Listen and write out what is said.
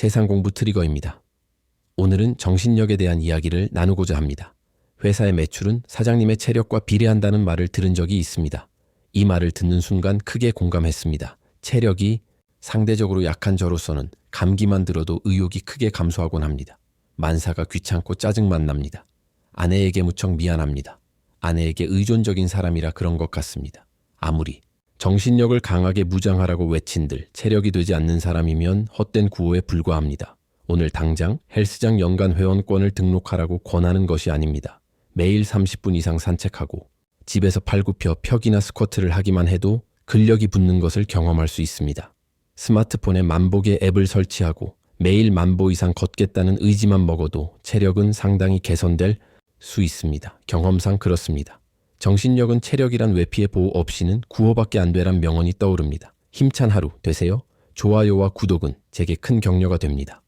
세상 공부 트리거입니다. 오늘은 정신력에 대한 이야기를 나누고자 합니다. 회사의 매출은 사장님의 체력과 비례한다는 말을 들은 적이 있습니다. 이 말을 듣는 순간 크게 공감했습니다. 체력이 상대적으로 약한 저로서는 감기만 들어도 의욕이 크게 감소하곤 합니다. 만사가 귀찮고 짜증만 납니다. 아내에게 무척 미안합니다. 아내에게 의존적인 사람이라 그런 것 같습니다. 아무리 정신력을 강하게 무장하라고 외친들 체력이 되지 않는 사람이면 헛된 구호에 불과합니다. 오늘 당장 헬스장 연간 회원권을 등록하라고 권하는 것이 아닙니다. 매일 30분 이상 산책하고 집에서 팔굽혀 펴기나 스쿼트를 하기만 해도 근력이 붙는 것을 경험할 수 있습니다. 스마트폰에 만복의 앱을 설치하고 매일 만보 이상 걷겠다는 의지만 먹어도 체력은 상당히 개선될 수 있습니다. 경험상 그렇습니다. 정신력은 체력이란 외피의 보호 없이는 구호밖에 안 되란 명언이 떠오릅니다. 힘찬 하루 되세요. 좋아요와 구독은 제게 큰 격려가 됩니다.